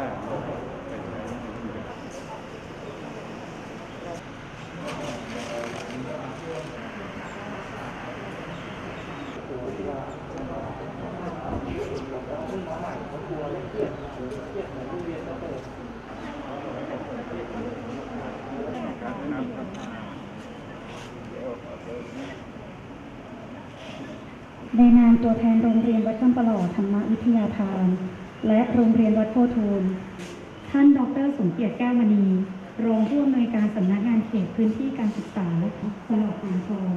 ่าในนามตัวแทนโรงเรียนวัดจำปลอธรรมวิทยาทาน และโรงเรียนวัดโพธูลท่านดรสมเกียรติแก้วมณี รองผู้อำนวยการสำนักงานเขตพื้นที่การศึกษาจังหวัดอ่างทอง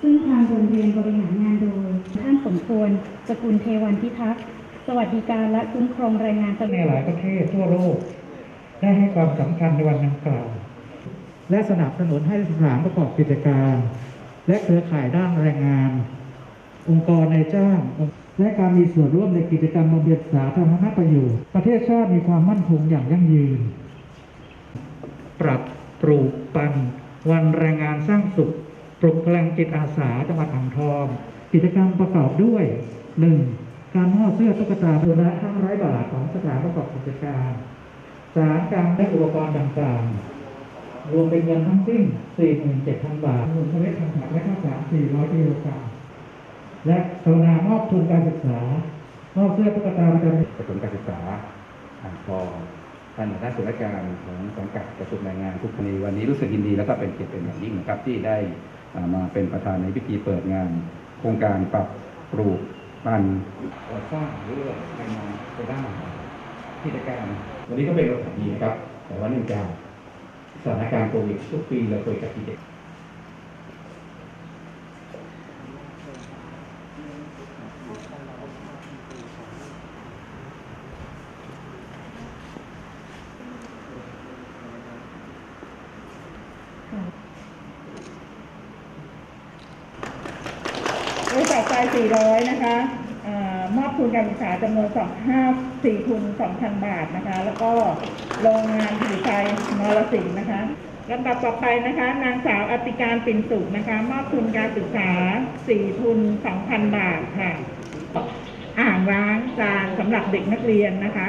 ซึ่งทางโรงเรียนบริหารงานโดย ท่านสมควรสกุลเทวันพิทักษ์ สวัสดิการและคุ้มครองแรงงานตในหลายประเทศทั่วโลก ได้ให้ความสำคัญในวันดังกล่าว และสนับสนุนให้สถานประกอบกิจการ และเครือข่ายด้านแรงงาน องค์กรในจ้างและการมีส่วนร่วมในกิจกรรมบำเพ็ญสาธารณประโยชน์ประเทศชาติมีความมั่นคงอย่างยั่งยืน ปรับปลูกปัน วันแรงงานสร้างสุข ปลุกพลังจิตอาสาจังหวัดอ่างทอง กิจกรรมประกอบด้วย 1. การมอบเสื้อตุ๊กตาตัวละ500บาทของสถานประกอบกิจการ 3. การได้อุปกรณ์ต่างๆ รวมเป็นเงินทั้งสิ้น 47,000 บาทรวมเมล็ดพันธุ์ผักและข้าวสาร400กิโลกรัม และกรุณามอบทุนการศึกษามอบเสื้อตุ๊กตาประจำกระทรวงการศึกษาอ่างทองท่านหัวหน้าส่วนราชการของสังกัดกระทรวงแรงงานทุกคนในวันนี้รู้สึกยินดีแล้วก็เป็นเกียรติเป็นอย่างยิ่งนะครับที่ได้มาเป็นประธานในพิธีเปิดงาน โครงการปรับปลูกปันก่อสร้างหรือว่าแรงงานไปด้กิจการวันนี้ก็เป็นโอกาสดีนะครับ แต่ว่าเนื่องจากสถานการณ์โควิดทุกปีเราเคยจัดกิจ บริษัทใจ400 นะคะอมอบทุนการศึกษาจำนวน2 5 4ทุน 2,000 บาทนะคะ แล้วก็โรงงานผลิตไฟนรสิงห์นะคะลำดับต่อไปนะคะ นางสาวอติการปิ่นสุขนะคะ มอบทุนการศึกษา 4 ทุน 2,000 บาทค่ะ อ่างล้างจานสำหรับเด็กนักเรียนนะคะ